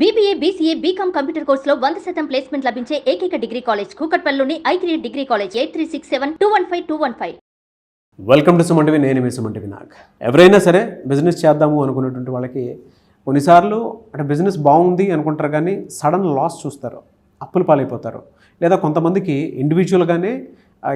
BBA BCA BCom computer కోర్సులో వంద శాతం ప్లేస్మెంట్ లభించే ఏకైక degree college కూకట్పల్లిలోని I three degree college eight three six seven two one five two one five welcome to Suman TV నేను మీ సుమంటివి నాగ్ ఎవరైనా సరే బిజినెస్ చేద్దాము అనుకున్నటువంటి వాళ్ళకి కొన్నిసార్లు అంటే బిజినెస్ బాగుంది అనుకుంటారు కానీ సడన్ లాస్ చూస్తారు అప్పులు పాలైపోతారు. లేదా కొంతమందికి ఇండివిజువల్గానే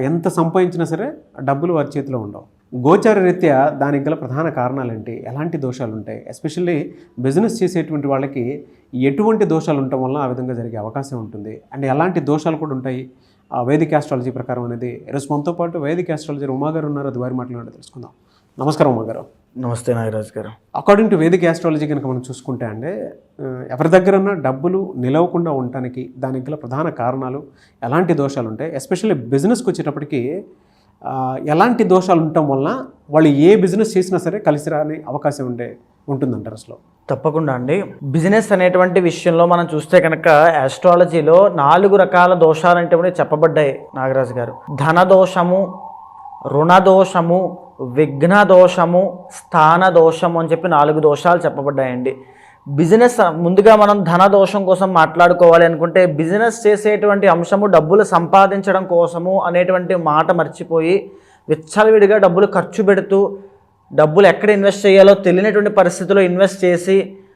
ఎంత సంపాదించినా సరే డబ్బులు వారి చేతిలో ఉండవు. గోచార రీత్యా దానికి గల ప్రధాన కారణాలు ఏంటి ఎలాంటి దోషాలు ఉంటాయి ఎస్పెషల్లీ బిజినెస్ చేసేటువంటి వాళ్ళకి ఎటువంటి దోషాలు ఉండటం వల్ల ఆ విధంగా జరిగే అవకాశం ఉంటుంది. అండ్ ఎలాంటి దోషాలు కూడా ఉంటాయి? ఆ వేదిక ఆస్ట్రాలజీ ప్రకారం అనేది ఈరోజు మనతో పాటు వేదిక ఆస్ట్రాలజీ ఉమా గారు ఉన్నారు. అది వారి మాట్లాడి తెలుసుకుందాం. నమస్కారం ఉమా గారు. నమస్తే నాగరాజ్ గారు. అకార్డింగ్ టు వేదిక ఆస్ట్రాలజీ కనుక మనం చూసుకుంటే అంటే ఎవరి దగ్గరన్నా డబ్బులు నిలవకుండా ఉండటానికి దానికి గల ప్రధాన కారణాలు ఎలాంటి దోషాలు ఉంటాయి ఎస్పెషల్లీ బిజినెస్కి వచ్చేటప్పటికి ఎలాంటి దోషాలు ఉండటం వలన వాళ్ళు ఏ బిజినెస్ చేసినా సరే కలిసి రాని అవకాశం ఉంటే ఉంటుందంటారు అసలు. తప్పకుండా అండి. బిజినెస్ అనేటువంటి విషయంలో మనం చూస్తే కనుక ఆస్ట్రాలజీలో నాలుగు రకాల దోషాలు అంటే చెప్పబడ్డాయి నాగరాజు గారు. ధన దోషము రుణదోషము విఘ్న దోషము స్థాన దోషము అని చెప్పి నాలుగు దోషాలు చెప్పబడ్డాయండి. బిజినెస్ ముందుగా మనం ధన దోషం కోసం మాట్లాడుకోవాలి అనుకుంటే బిజినెస్ చేసేటువంటి అంశము డబ్బులు సంపాదించడం కోసము అనేటువంటి మాట మర్చిపోయి విచ్చలవిడిగా డబ్బులు ఖర్చు పెడుతూ డబ్బులు ఎక్కడ ఇన్వెస్ట్ చేయాలో తెలియనటువంటి పరిస్థితిలో ఇన్వెస్ట్ చేసి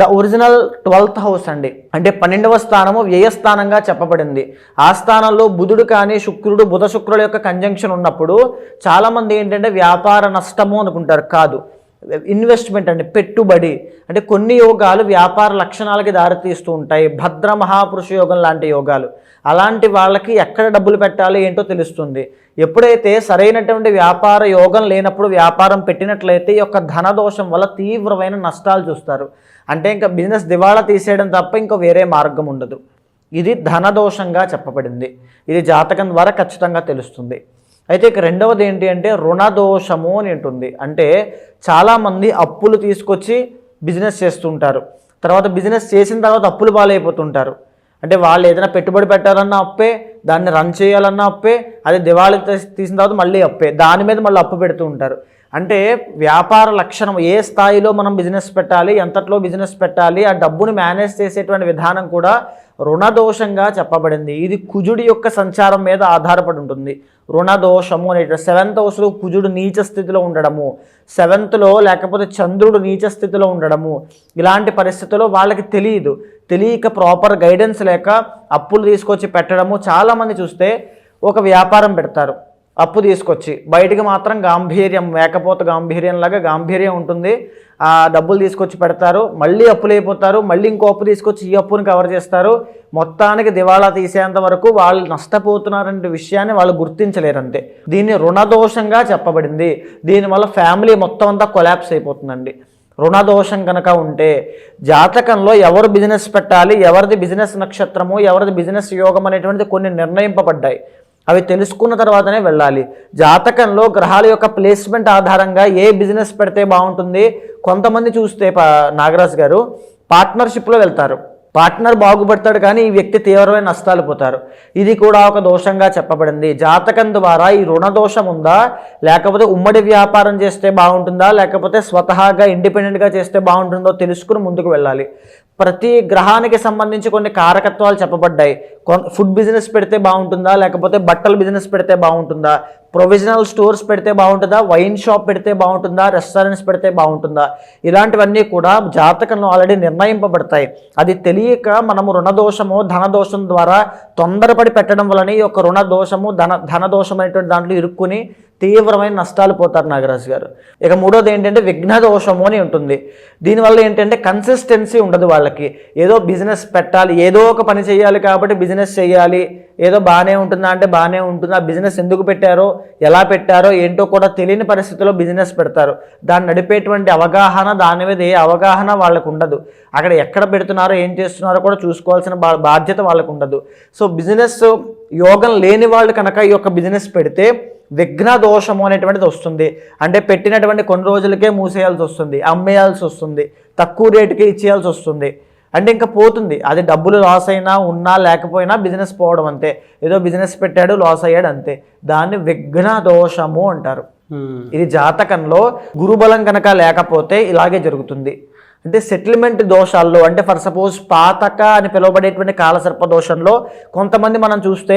ద ఒరిజినల్ ట్వెల్త్ హౌస్ అండి. అంటే పన్నెండవ స్థానము వ్యయస్థానంగా చెప్పబడింది. ఆ స్థానంలో బుధుడు కానీ శుక్రుడు బుధ శుక్రుల యొక్క కంజంక్షన్ ఉన్నప్పుడు చాలామంది ఏంటంటే వ్యాపార నష్టము అనుకుంటారు. కాదు. ఇన్వెస్ట్మెంట్ అండి పెట్టుబడి. అంటే కొన్ని యోగాలు వ్యాపార లక్షణాలకి దారితీస్తూ ఉంటాయి. భద్ర మహాపురుష యోగం లాంటి యోగాలు. అలాంటి వాళ్ళకి ఎక్కడ డబ్బులు పెట్టాలి ఏంటో తెలుస్తుంది. ఎప్పుడైతే సరైనటువంటి వ్యాపార యోగం లేనప్పుడు వ్యాపారం పెట్టినట్లయితే ఈ యొక్క ధన దోషం వల్ల తీవ్రమైన నష్టాలు చూస్తారు. అంటే ఇంకా బిజినెస్ దివాళా తీసేయడం తప్ప ఇంకా వేరే మార్గం ఉండదు. ఇది ధనదోషంగా చెప్పబడింది. ఇది జాతకం ద్వారా ఖచ్చితంగా తెలుస్తుంది. అయితే ఇక రెండవది ఏంటి అంటే రుణదోషము అని ఉంటుంది. అంటే చాలామంది అప్పులు తీసుకొచ్చి బిజినెస్ చేస్తుంటారు. తర్వాత బిజినెస్ చేసిన తర్వాత అప్పులు పాలైపోతుంటారు. అంటే వాళ్ళు ఏదైనా పెట్టుబడి పెట్టాలన్నా అప్పే దాన్ని రన్ చేయాలన్నా అప్పే అది దివాళి తీసిన తర్వాత మళ్ళీ అప్పే దాని మీద మళ్ళీ అప్పు పెడుతూ ఉంటారు. అంటే వ్యాపార లక్షణం ఏ స్థాయిలో మనం బిజినెస్ పెట్టాలి ఎంతట్లో బిజినెస్ పెట్టాలి ఆ డబ్బుని మేనేజ్ చేసేటువంటి విధానం కూడా రుణదోషంగా చెప్పబడింది. ఇది కుజుడి యొక్క సంచారం మీద ఆధారపడి ఉంటుంది. రుణదోషము అనే సెవెంత్ హౌస్లో కుజుడు నీచ స్థితిలో ఉండడము. సెవెంత్లో లేకపోతే చంద్రుడు నీచ స్థితిలో ఉండడము. ఇలాంటి పరిస్థితుల్లో వాళ్ళకి తెలియదు. తెలియక ప్రాపర్ గైడెన్స్ లేక అప్పులు తీసుకొచ్చి పెట్టడము. చాలామంది చూస్తే ఒక వ్యాపారం పెడతారు. అప్పు తీసుకొచ్చి బయటికి మాత్రం గాంభీర్యం మేకపోత గాంభీర్యం లాగా గాంభీర్యం ఉంటుంది. ఆ డబ్బులు తీసుకొచ్చి పెడతారు మళ్ళీ అప్పులు అయిపోతారు మళ్ళీ ఇంకో అప్పు తీసుకొచ్చి ఈ అప్పుని కవర్ చేస్తారు. మొత్తానికి దివాళా తీసేంత వరకు వాళ్ళు నష్టపోతున్నారంటే విషయాన్ని వాళ్ళు గుర్తించలేరు అంతే దీన్ని రుణదోషంగా చెప్పబడింది. దీనివల్ల ఫ్యామిలీ మొత్తం అంతా కొలాప్స్ అయిపోతుందండి. రుణదోషం కనుక ఉంటే జాతకంలో ఎవరు బిజినెస్ పెట్టాలి ఎవరిది బిజినెస్ నక్షత్రము ఎవరిది బిజినెస్ యోగం అనేటువంటిది కొన్ని నిర్ణయింపబడ్డాయి. అవి తెలుసుకున్న తర్వాతనే వెళ్ళాలి. జాతకంలో గ్రహాల యొక్క ప్లేస్మెంట్ ఆధారంగా ఏ బిజినెస్ పెడితే బాగుంటుంది? కొంతమంది చూస్తే పా- నాగరాజ్ గారు పార్ట్నర్షిప్లో వెళ్తారు. పార్ట్నర్ బాగుపడతాడు కానీ ఈ వ్యక్తి తీవ్రమైన నష్టాలు పోతారు. ఇది కూడా ఒక దోషంగా చెప్పబడింది. జాతకం ద్వారా ఈ రుణ దోషం ఉందా? లేకపోతే ఉమ్మడి వ్యాపారం చేస్తే బాగుంటుందా? లేకపోతే స్వతహాగా ఇండిపెండెంట్గా చేస్తే బాగుంటుందో తెలుసుకుని ముందుకు వెళ్ళాలి. ప్రతి గ్రహానికి సంబంధించి కొన్ని కారకత్వాలు చెప్పబడ్డాయి. కొన్- ఫుడ్ బిజినెస్ పెడితే బాగుంటుందా? లేకపోతే బట్టల బిజినెస్ పెడితే బాగుంటుందా? ప్రొవిజనల్ స్టోర్స్ పెడితే బాగుంటుందా? వైన్ షాప్ పెడితే బాగుంటుందా? రెస్టారెంట్స్ పెడితే బాగుంటుందా? ఇలాంటివన్నీ కూడా జాతకంలో ఆల్రెడీ నిర్ణయింపబడతాయి. అది తెలియక మనము రుణదోషము ధనదోషం ద్వారా తొందరపడి పెట్టడం వలన ఈ యొక్క రుణదోషము ధన ధనదోషం అనేటువంటి దాంట్లో ఇరుక్కుని తీవ్రమైన నష్టాలు పోతారు నాగరాజు గారు. ఇక మూడోది ఏంటంటే విఘ్న దోషము అని ఉంటుంది. దీనివల్ల ఏంటంటే కన్సిస్టెన్సీ ఉండదు వాళ్ళకి. ఏదో బిజినెస్ పెట్టాలి ఏదో ఒక పని చేయాలి కాబట్టి బిజినెస్ చేయాలి. ఏదో బాగానే ఉంటుందా అంటే బాగానే ఉంటుందా బిజినెస్ ఎందుకు పెట్టారో ఎలా పెట్టారో ఏంటో కూడా తెలియని పరిస్థితిలో బిజినెస్ పెడతారు. దాన్ని నడిపేటువంటి అవగాహన దాని మీద ఏ అవగాహన వాళ్ళకు ఉండదు. అక్కడ ఎక్కడ పెడుతున్నారో ఏం చేస్తున్నారో కూడా చూసుకోవాల్సిన బా బాధ్యత వాళ్ళకు ఉండదు. సో బిజినెస్ యోగం లేని వాళ్ళు కనుక ఈ యొక్క బిజినెస్ పెడితే విఘ్న దోషము అనేటువంటిది వస్తుంది. అంటే పెట్టినటువంటి కొన్ని రోజులకే మూసేయాల్సి వస్తుంది అమ్మేయాల్సి వస్తుంది తక్కువ రేటుకి ఇచ్చేయాల్సి వస్తుంది. అంటే ఇంకా పోతుంది. అది డబ్బులు లాస్ అయినా ఉన్నా లేకపోయినా బిజినెస్ పోవడం అంతే. ఏదో బిజినెస్ పెట్టాడు లాస్ అయ్యాడు అంతే. దాన్ని విఘ్న దోషము అంటారు. ఇది జాతకంలో గురుబలం కనుక లేకపోతే ఇలాగే జరుగుతుంది. అంటే సెటిల్మెంట్ దోషాల్లో అంటే ఫర్ సపోజ్ పాతక అని పిలువబడేటువంటి కాలసర్ప దోషంలో కొంతమంది మనం చూస్తే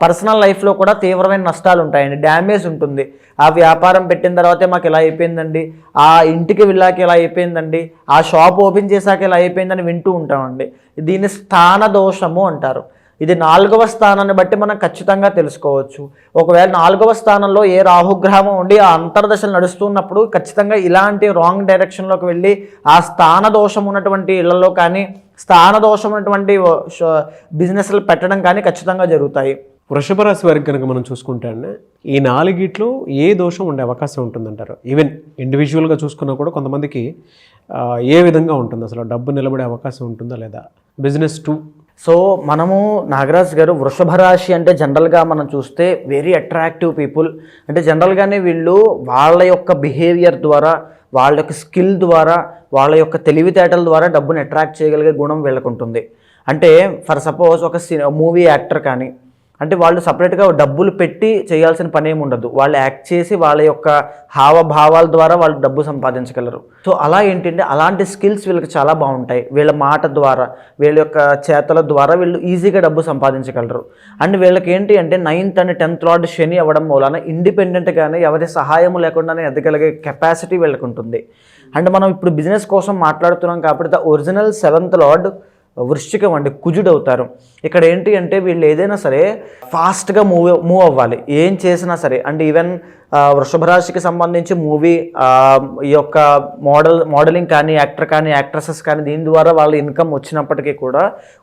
పర్సనల్ లైఫ్లో కూడా తీవ్రమైన నష్టాలు ఉంటాయండి. డ్యామేజ్ ఉంటుంది. ఆ వ్యాపారం పెట్టిన తర్వాతే మాకు ఇలా అయిపోయిందండి. ఆ ఇంటికి వెళ్ళాక ఇలా అయిపోయిందండి. ఆ షాప్ ఓపెన్ చేశాక ఇలా అయిపోయిందని వింటూ ఉంటామండి. దీన్ని స్థాన దోషము అంటారు. ఇది నాలుగవ స్థానాన్ని బట్టి మనం ఖచ్చితంగా తెలుసుకోవచ్చు. ఒకవేళ నాలుగవ స్థానంలో ఏ రాహుగ్రహము ఉండి ఆ అంతర్దశలు నడుస్తున్నప్పుడు ఖచ్చితంగా ఇలాంటి రాంగ్ డైరెక్షన్లోకి వెళ్ళి ఆ స్థాన దోషం ఉన్నటువంటి ఇళ్ళలో కానీ స్థాన దోషం ఉన్నటువంటి బిజినెస్లు పెట్టడం కానీ ఖచ్చితంగా జరుగుతాయి. వృషభ రాశి వారికి కనుక మనం చూసుకుంటే ఈ నాలుగిట్లో ఏ దోషం ఉండే అవకాశం ఉంటుందంటారు? ఈవెన్ ఇండివిజువల్గా చూసుకున్నా కూడా కొంతమందికి ఏ విధంగా ఉంటుంది? అసలు డబ్బు నిలబడే అవకాశం ఉంటుందా లేదా? బిజినెస్ టు సో మనము నాగరాజ్ గారు వృషభ రాశి అంటే జనరల్గా మనం చూస్తే వెరీ అట్రాక్టివ్ పీపుల్ అంటే జనరల్గానే వీళ్ళు వాళ్ళ యొక్క బిహేవియర్ ద్వారా వాళ్ళ యొక్క స్కిల్ ద్వారా వాళ్ళ యొక్క తెలివితేటల ద్వారా డబ్బును అట్రాక్ట్ చేయగలిగే గుణం వీళ్ళకు ఉంటుంది అంటే ఫర్ సపోజ్ ఒక మూవీ యాక్టర్ కానీ అంటే వాళ్ళు సపరేట్గా డబ్బులు పెట్టి చేయాల్సిన పని ఏమి ఉండదు. వాళ్ళు యాక్ట్ చేసి వాళ్ళ యొక్క హావభావాల ద్వారా వాళ్ళు డబ్బు సంపాదించగలరు. సో అలా ఏంటంటే అలాంటి స్కిల్స్ వీళ్ళకి చాలా బాగుంటాయి. వీళ్ళ మాట ద్వారా వీళ్ళ యొక్క చేతల ద్వారా వీళ్ళు ఈజీగా డబ్బు సంపాదించగలరు. అండ్ వీళ్ళకి ఏంటి అంటే ninth and tenth lord Shani అవ్వడం మూలన ఇండిపెండెంట్గానే ఎవరి సహాయం లేకుండానే ఎదగలిగే కెపాసిటీ వీళ్ళకి ఉంటుంది అండ్ మనం ఇప్పుడు బిజినెస్ కోసం మాట్లాడుతున్నాం కాబట్టి ద ఒరిజినల్ సెవెంత్ లార్డ్ వృశ్చికం అండి కుజుడు అవుతారు ఇక్కడ ఏంటి అంటే వీళ్ళు ఏదైనా సరే ఫాస్ట్గా మూవ్ మూవ్ అవ్వాలి. ఏం చేసినా సరే అంటే ఈవెన్ వృషభ రాశికి సంబంధించి మూవీ ఈ యొక్క మోడల్ మోడలింగ్ కానీ యాక్టర్ కానీ యాక్ట్రసెస్ కానీ దీని ద్వారా వాళ్ళ ఇన్కమ్ వచ్చినప్పటికీ కూడా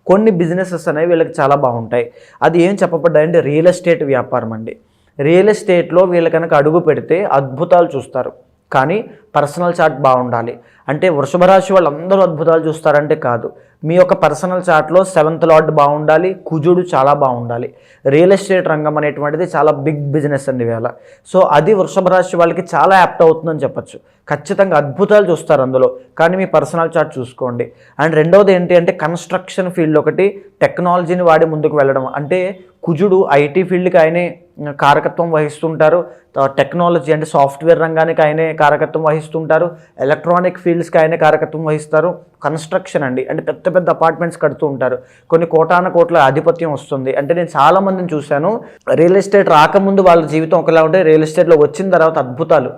కొన్ని బిజినెసెస్ అనేవి వీళ్ళకి చాలా బాగుంటాయి. అది ఏం చెప్పబడ్డాయంటే రియల్ ఎస్టేట్ వ్యాపారం అండి. రియల్ ఎస్టేట్లో వీళ్ళు కనుక అడుగు పెడితే అద్భుతాలు చూస్తారు. కానీ పర్సనల్ చార్ట్ బాగుండాలి. అంటే వృషభ రాశి వాళ్ళందరూ అద్భుతాలు చూస్తారంటే కాదు. మీ యొక్క పర్సనల్ చార్ట్లో సెవెంత్ లార్డ్ బాగుండాలి కుజుడు చాలా బాగుండాలి. రియల్ ఎస్టేట్ రంగం అనేటువంటిది చాలా బిగ్ బిజినెస్ అండి వేళ సో అది వృషభ రాశి వాళ్ళకి చాలా యాప్ట్ అవుతుందని చెప్పొచ్చు. ఖచ్చితంగా అద్భుతాలు చూస్తారు అందులో. కానీ మీ పర్సనల్ చార్ట్ చూసుకోండి. అండ్ రెండవది ఏంటి అంటే కన్స్ట్రక్షన్ ఫీల్డ్ ఒకటి టెక్నాలజీని వాడి ముందుకు వెళ్ళడం. అంటే కుజుడు ఐటీ ఫీల్డ్కి ఆయనే కారకత్వం వహిస్తుంటారు. టెక్నాలజీ అంటే సాఫ్ట్వేర్ రంగానికి ఆయనే కారకత్వం వహిస్తుంటారు. ఎలక్ట్రానిక్ ఫీల్డ్స్కి ఆయనే కారకత్వం వహిస్తారు. కన్స్ట్రక్షన్ అండి. అంటే పెద్ద పెద్ద అపార్ట్మెంట్స్ కడుతూ ఉంటారు. కొన్ని కోటాన కోట్ల ఆధిపత్యం వస్తుంది. అంటే నేను చాలా మందిని చూశాను. రియల్ ఎస్టేట్ రాకముందు వాళ్ళ జీవితం ఒకలా ఉంటే రియల్ ఎస్టేట్లో వచ్చిన తర్వాత అద్భుతాలు.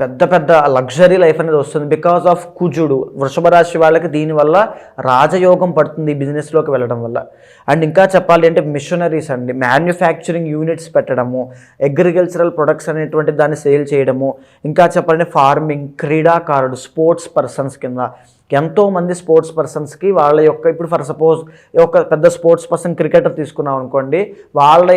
పెద్ద పెద్ద లగ్జరీ లైఫ్ అనేది వస్తుంది. బికాస్ ఆఫ్ కుజుడు వృషభ రాశి వాళ్ళకి దీనివల్ల రాజయోగం పడుతుంది బిజినెస్లోకి వెళ్ళడం వల్ల. అండ్ ఇంకా చెప్పాలి అంటే మిషనరీస్ అండి. మ్యానుఫ్యాక్చరింగ్ యూనిట్స్ పెట్టడము అగ్రికల్చరల్ ప్రొడక్ట్స్ అనేటువంటి దాన్ని సేల్ చేయడము ఇంకా చెప్పాలంటే ఫార్మింగ్ క్రీడాకారుడు స్పోర్ట్స్ పర్సన్స్ కింద. ఎంతోమంది స్పోర్ట్స్ పర్సన్స్కి వాళ్ళ యొక్క ఇప్పుడు ఫర్ సపోజ్ ఒక పెద్ద స్పోర్ట్స్ పర్సన్ క్రికెటర్ తీసుకున్నాం అనుకోండి వాళ్ళ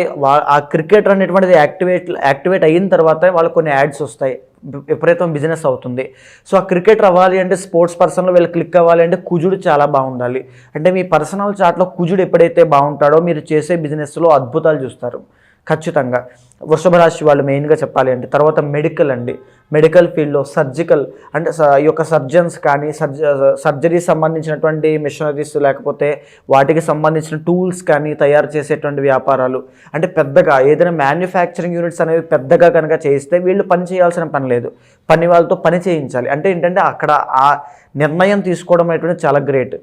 ఆ క్రికెటర్ అనేటువంటిది యాక్టివేట్ యాక్టివేట్ అయిన తర్వాత వాళ్ళకి కొన్ని యాడ్స్ వస్తాయి. విపరీతం బిజినెస్ అవుతుంది. సో ఆ క్రికెటర్ అవ్వాలి అంటే స్పోర్ట్స్ పర్సన్లో వీళ్ళు క్లిక్ అవ్వాలి అంటే కుజుడు చాలా బాగుండాలి. అంటే మీ పర్సనల్ చాట్లో కుజుడు ఎప్పుడైతే బాగుంటాడో మీరు చేసే బిజినెస్లో అద్భుతాలు చూస్తారు. ఖచ్చితంగా. వృషభ రాశి వాళ్ళు మెయిన్గా చెప్పాలి అంటే తర్వాత మెడికల్ అండి. మెడికల్ ఫీల్డ్లో సర్జికల్ అంటే స- ఈ యొక్క సర్జన్స్ కానీ సర్జ సర్జరీ సంబంధించినటువంటి మిషనరీస్ లేకపోతే వాటికి సంబంధించిన టూల్స్ కానీ తయారు చేసేటువంటి వ్యాపారాలు. అంటే పెద్దగా ఏదైనా మ్యానుఫ్యాక్చరింగ్ యూనిట్స్ అనేవి పెద్దగా కనుక చేయిస్తే వీళ్ళు పని చేయాల్సిన పని లేదు. పని వాళ్ళతో పని చేయించాలి. అంటే ఏంటంటే అక్కడ ఆ నిర్ణయం తీసుకోవడం అనేటువంటి చాలా గ్రేట్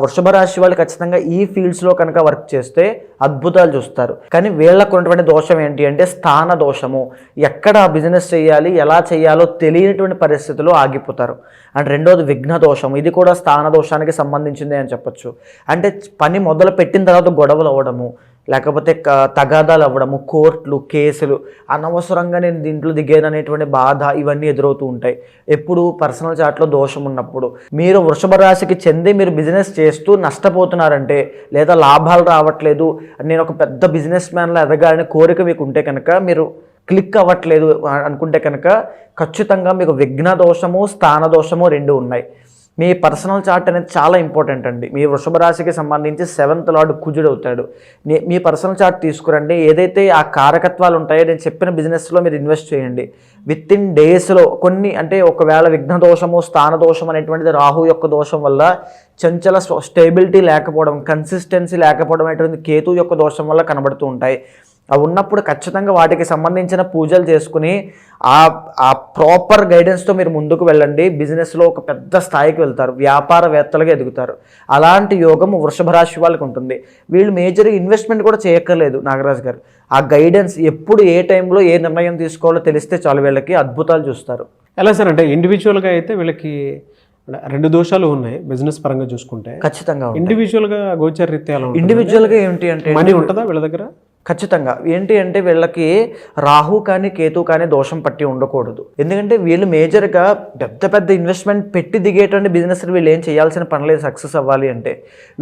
వృషభ రాశి వాళ్ళు ఖచ్చితంగా ఈ ఫీల్డ్స్లో కనుక వర్క్ చేస్తే అద్భుతాలు చూస్తారు. కానీ వీళ్ళకు ఉన్నటువంటి దోషం ఏంటి అంటే స్థాన దోషము. ఎక్కడ బిజినెస్ చేయాలి ఎలా చేయాలో తెలియనటువంటి పరిస్థితుల్లో ఆగిపోతారు. అండ్ రెండోది విఘ్న దోషం ఇది కూడా స్థాన దోషానికి సంబంధించింది అని చెప్పొచ్చు. అంటే పని మొదలు పెట్టిన తర్వాత గొడవలు అవ్వడము. లేకపోతే క- తగాదాలు అవ్వడము కోర్టులు కేసులు అనవసరంగా నేను దీంట్లో దిగాను అనేటువంటి బాధ ఇవన్నీ ఎదురవుతూ ఉంటాయి. ఎప్పుడు పర్సనల్ చాట్లో దోషం ఉన్నప్పుడు. మీరు వృషభ రాశికి చెంది మీరు బిజినెస్ చేస్తూ నష్టపోతున్నారంటే లేదా లాభాలు రావట్లేదు నేను ఒక పెద్ద బిజినెస్ మ్యాన్లో ఎదగాలని కోరిక మీకు ఉంటే కనుక మీరు క్లిక్ అవ్వట్లేదు అనుకుంటే కనుక ఖచ్చితంగా మీకు విఘ్న దోషము స్థాన దోషము రెండు ఉన్నాయి. మీ పర్సనల్ చార్ట్ అనేది చాలా ఇంపార్టెంట్ అండి. మీ వృషభ రాశికి సంబంధించి సెవెంత్ లార్డ్ కుజుడు అవుతాడు. మీ పర్సనల్ చార్ట్ తీసుకురండి. ఏదైతే ఆ కారకత్వాలు ఉంటాయో నేను చెప్పిన బిజినెస్లో మీరు ఇన్వెస్ట్ చేయండి. విత్ ఇన్ డేస్లో కొన్ని అంటే ఒకవేళ విఘ్న దోషము స్థాన దోషం అనేటువంటిది రాహు యొక్క దోషం వల్ల చంచల స్టేబిలిటీ లేకపోవడం కన్సిస్టెన్సీ లేకపోవడం అనేటువంటి కేతు యొక్క దోషం వల్ల కనబడుతూ ఉంటాయి. అవి ఉన్నప్పుడు ఖచ్చితంగా వాటికి సంబంధించిన పూజలు చేసుకుని ఆ ఆ ప్రాపర్ గైడెన్స్తో మీరు ముందుకు వెళ్ళండి. బిజినెస్లో ఒక పెద్ద స్థాయికి వెళ్తారు. వ్యాపారవేత్తలుగా ఎదుగుతారు. అలాంటి యోగం వృషభ రాశి వాళ్ళకి ఉంటుంది. వీళ్ళు మేజర్గా ఇన్వెస్ట్మెంట్ కూడా చేయక్కర్లేదు నాగరాజు గారు. ఆ గైడెన్స్ ఎప్పుడు ఏ టైంలో ఏ నిర్ణయం తీసుకోవాలో తెలిస్తే చాలు వీళ్ళకి అద్భుతాలు చూస్తారు. ఎలా సార్ అంటే ఇండివిజువల్గా అయితే వీళ్ళకి రెండు దోషాలు ఉన్నాయి బిజినెస్ పరంగా చూసుకుంటే. ఖచ్చితంగా ఇండివిజువల్గా గోచర రీత్యా ఎలా ఉంటుంది? ఇండివిజువల్గా ఏంటి అంటే మనీ ఉంటుందా వీళ్ళ దగ్గర? ఖచ్చితంగా. ఏంటి అంటే వీళ్ళకి రాహు కానీ కేతు కానీ దోషం పట్టి ఉండకూడదు. ఎందుకంటే వీళ్ళు మేజర్గా పెద్ద పెద్ద ఇన్వెస్ట్మెంట్ పెట్టి దిగేటువంటి బిజినెస్ వీళ్ళు ఏం చేయాల్సిన పనులేదు సక్సెస్ అవ్వాలి అంటే.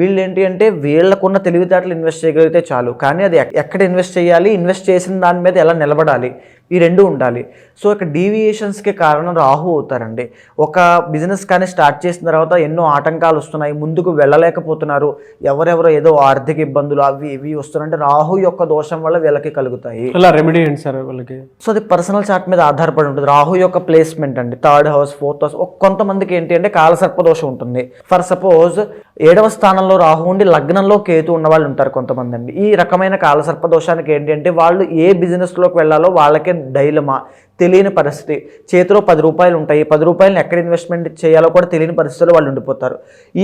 వీళ్ళు ఏంటి అంటే వీళ్ళకున్న తెలివితేటలు ఇన్వెస్ట్ చేయగలిగితే చాలు. కానీ అది ఎక్కడ ఇన్వెస్ట్ చేయాలి? ఇన్వెస్ట్ చేసిన దాని మీద ఎలా నిలబడాలి? ఈ రెండు ఉండాలి. సో ఇక డీవియేషన్స్కి కారణం రాహు అవుతారండి. ఒక బిజినెస్ కానీ స్టార్ట్ చేసిన తర్వాత ఎన్నో ఆటంకాలు వస్తున్నాయి. ముందుకు వెళ్ళలేకపోతున్నారు. ఎవరెవరో ఏదో ఆర్థిక ఇబ్బందులు అవి ఇవి వస్తున్నాయంటే రాహు యొక్క దోషం వల్ల వీళ్ళకి కలుగుతాయి. ఎలా రెమెడీ ఏంటి సార్ వాళ్ళకి? సో అది పర్సనల్ చార్ట్ మీద ఆధారపడి ఉంటుంది. రాహు యొక్క ప్లేస్మెంట్ అండి. థర్డ్ హౌస్ ఫోర్త్ హౌస్ కొంతమందికి ఏంటి అంటే కాలసర్ప దోషం ఉంటుంది. ఫర్ సపోజ్ ఏడవ స్థానంలో రాహు ఉండి లగ్నంలో కేతు ఉన్న వాళ్ళు ఉంటారు కొంతమంది అండి. ఈ రకమైన కాలసర్ప దోషానికి ఏంటి అంటే వాళ్ళు ఏ బిజినెస్లోకి వెళ్ళాలో వాళ్ళకే డైలమా. తెలియని పరిస్థితి. చేతిలో పది రూపాయలు ఉంటాయి. పది రూపాయలను ఎక్కడ ఇన్వెస్ట్మెంట్ చేయాలో కూడా తెలియని పరిస్థితుల్లో వాళ్ళు ఉండిపోతారు.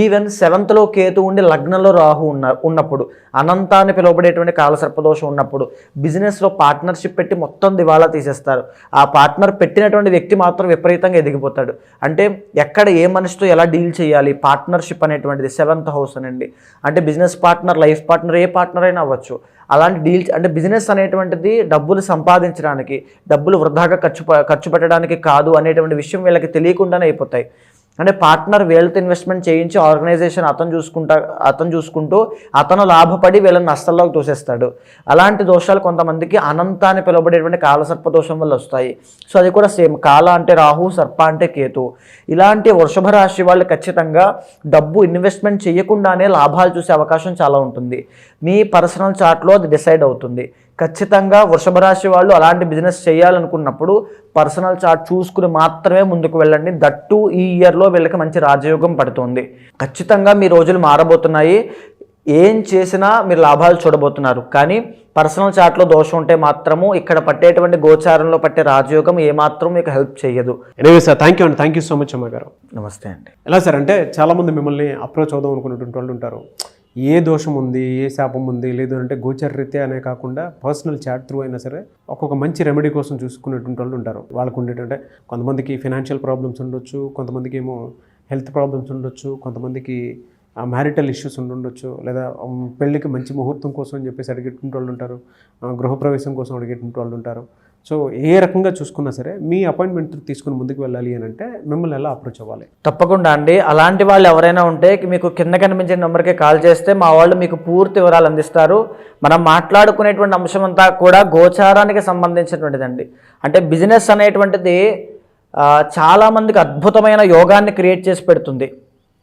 ఈవెన్ సెవెంత్లో కేతు ఉండి లగ్నంలో రాహు ఉన్న ఉన్నప్పుడు అనంతాన్ని అని పిలువబడేటువంటి కాలసర్పదోషం ఉన్నప్పుడు బిజినెస్లో పార్ట్నర్షిప్ పెట్టి మొత్తం దివాలా తీసేస్తారు. ఆ పార్ట్నర్ పెట్టినటువంటి వ్యక్తి మాత్రం విపరీతంగా ఎదిగిపోతాడు. అంటే ఎక్కడ ఏ మనిషితో ఎలా డీల్ చేయాలి? పార్ట్నర్షిప్ అనేటువంటిది సెవెంత్ హౌస్ అనండి. అంటే బిజినెస్ పార్ట్నర్ లైఫ్ పార్ట్నర్ ఏ పార్ట్నర్ అయినా అవ్వచ్చు. అలాంటి డీల్స్ అంటే బిజినెస్ అనేటువంటిది డబ్బులు సంపాదించడానికి డబ్బులు వృధాగా ఖర్చు ఖర్చు పెట్టడానికి కాదు అనేటువంటి విషయం వీళ్ళకి తెలియకుండానే అయిపోతాయి. అంటే పార్ట్నర్ వీళ్ళతో ఇన్వెస్ట్మెంట్ చేయించి ఆర్గనైజేషన్ అతను చూసుకుంటా అతను చూసుకుంటూ అతను లాభపడి వీళ్ళని నష్టాల్లోకి తోసేస్తాడు. అలాంటి దోషాలు కొంతమందికి అనంత అని పిలువబడేటువంటి కాలసర్ప దోషం వల్ల వస్తాయి. సో అది కూడా సేమ్. కాల అంటే రాహు సర్ప అంటే కేతు. ఇలాంటి వృషభ రాశి వాళ్ళు ఖచ్చితంగా డబ్బు ఇన్వెస్ట్మెంట్ చేయకుండానే లాభాలు చూసే అవకాశం చాలా ఉంటుంది. మీ పర్సనల్ చార్ట్లో అది డిసైడ్ అవుతుంది. ఖచ్చితంగా వృషభ రాశి వాళ్ళు అలాంటి బిజినెస్ చేయాలనుకున్నప్పుడు పర్సనల్ చార్ట్ చూసుకుని మాత్రమే ముందుకు వెళ్ళండి. దట్టు ఈ ఇయర్లో వీళ్ళకి మంచి రాజయోగం పడుతుంది. ఖచ్చితంగా మీ రోజులు మారబోతున్నాయి. ఏం చేసినా మీరు లాభాలు చూడబోతున్నారు. కానీ పర్సనల్ చాట్లో దోషం ఉంటే మాత్రము ఇక్కడ పట్టేటువంటి గోచారంలో పట్టే రాజయోగం ఏమాత్రం మీకు హెల్ప్ చేయదు. ఎనివే సార్ థ్యాంక్ యూ అండి థ్యాంక్ యూ సో మచ్ అమ్మ గారు. నమస్తే అండి. ఎలా సార్ అంటే చాలామంది మిమ్మల్ని అప్రోచ్ అవుదాం అనుకున్నటువంటి వాళ్ళు ఉంటారు. ఏ దోషం ఉంది ఏ శాపం ఉంది లేదు అంటే గోచర రీత్యా అనే కాకుండా పర్సనల్ చాట్ త్రూ అయినా సరే ఒక్కొక్క మంచి రెమెడీ కోసం చూసుకునేటువంటి వాళ్ళు ఉంటారు. వాళ్ళకు ఉండేటంటే కొంతమందికి ఫినాన్షియల్ ప్రాబ్లమ్స్ ఉండొచ్చు కొంతమందికి ఏమో హెల్త్ ప్రాబ్లమ్స్ ఉండొచ్చు కొంతమందికి మ్యారిటల్ ఇష్యూస్ ఉండొచ్చు లేదా పెళ్ళికి మంచి ముహూర్తం కోసం అని చెప్పేసి అడిగేటువంటి వాళ్ళు ఉంటారు గృహప్రవేశం కోసం అడిగేటువంటి వాళ్ళు ఉంటారు. సో ఏ రకంగా చూసుకున్నా సరే మీ అపాయింట్మెంట్ తీసుకుని ముందుకు వెళ్ళాలి అని అంటే మిమ్మల్ని ఎలా అప్రోచ్ అవ్వాలి? తప్పకుండా అండి. అలాంటి వాళ్ళు ఎవరైనా ఉంటే మీకు కింద కనిపించే నెంబర్కి కాల్ చేస్తే మా వాళ్ళు మీకు పూర్తి వివరాలు అందిస్తారు. మనం మాట్లాడుకునేటువంటి అంశం అంతా కూడా గోచారానికి సంబంధించినటువంటిదండి. అంటే బిజినెస్ అనేటువంటిది చాలామందికి అద్భుతమైన యోగాన్ని క్రియేట్ చేసి పెడుతుంది.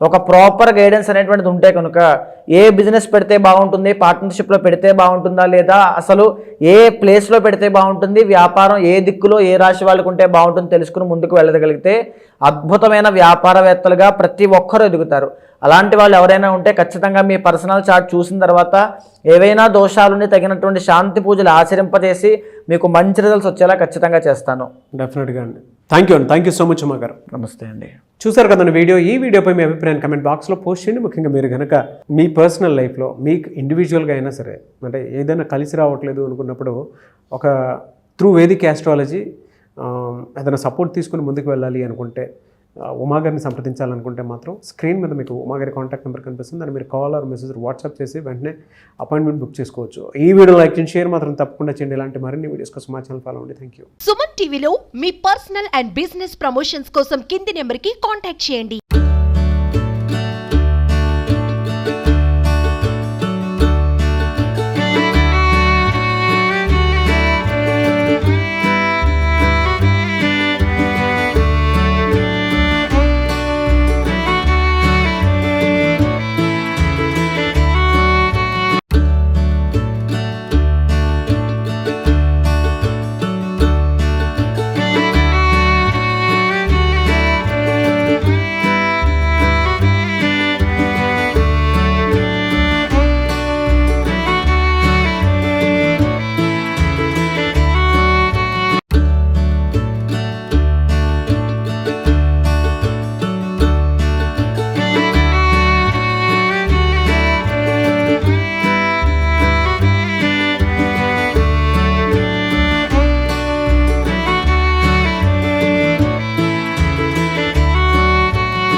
ఒక ప్రాపర్ గైడెన్స్ అనేటువంటిది ఉంటే కనుక ఏ బిజినెస్ పెడితే బాగుంటుంది పార్ట్నర్షిప్లో పెడితే బాగుంటుందా లేదా అసలు ఏ ప్లేస్లో పెడితే బాగుంటుంది వ్యాపారం ఏ దిక్కులో ఏ రాశి వాళ్ళకు ఉంటే బాగుంటుంది తెలుసుకుని ముందుకు వెళ్ళగలిగితే అద్భుతమైన వ్యాపారవేత్తలుగా ప్రతి ఒక్కరూ ఎదుగుతారు. అలాంటి వాళ్ళు ఎవరైనా ఉంటే ఖచ్చితంగా మీ పర్సనల్ చార్ట్ చూసిన తర్వాత ఏవైనా దోషాలుని తగినటువంటి శాంతి పూజలు ఆచరింపజేసి మీకు మంచి రిజల్ట్స్ వచ్చేలా ఖచ్చితంగా చేస్తాను. డెఫినెట్గా అండి. థ్యాంక్ యూ అండి థ్యాంక్ యూ సో మచ్ అమ్మ గారు. నమస్తే అండి. చూసారు కదండి వీడియో ఈ వీడియోపై మీ అభిప్రాయాన్ని కమెంట్ బాక్స్లో పోస్ట్ చేయండి. ముఖ్యంగా మీరు కనుక మీ పర్సనల్ లైఫ్లో మీకు ఇండివిజువల్గా అయినా సరే అంటే ఏదైనా కలిసి రావట్లేదు అనుకున్నప్పుడు ఒక త్రూ వేదిక్ ఆస్ట్రాలజీ ఏదైనా సపోర్ట్ తీసుకుని ముందుకు వెళ్ళాలి అనుకుంటే ఉమాగారిని సంప్రదించాలనుకుంటే మాత్రం స్క్రీన్ మీద మీకు ఉమాగారి కాంటాక్ట్ నెంబర్ కనిపిస్తుంది. దాన్ని మీరు కాల్ ఆర్ మెసేజ్ వాట్సాప్ చేసి వెంటనే అపాయింట్మెంట్ బుక్ చేసుకోవచ్చు. ఈ వీడియో లైక్ చేయండి షేర్ మాత్రం తప్పకుండా చేయండి. ఇలాంటి మరిన్ని వీడియోస్ కోసం మా ఛానల్ ఫాలో అండి థ్యాంక్ యూ సుమన్ టీవీలో మీ పర్సనల్ అండ్ బిజినెస్ ప్రమోషన్స్ కోసం కింది నెంబర్కి కాంటాక్ట్ చేయండి.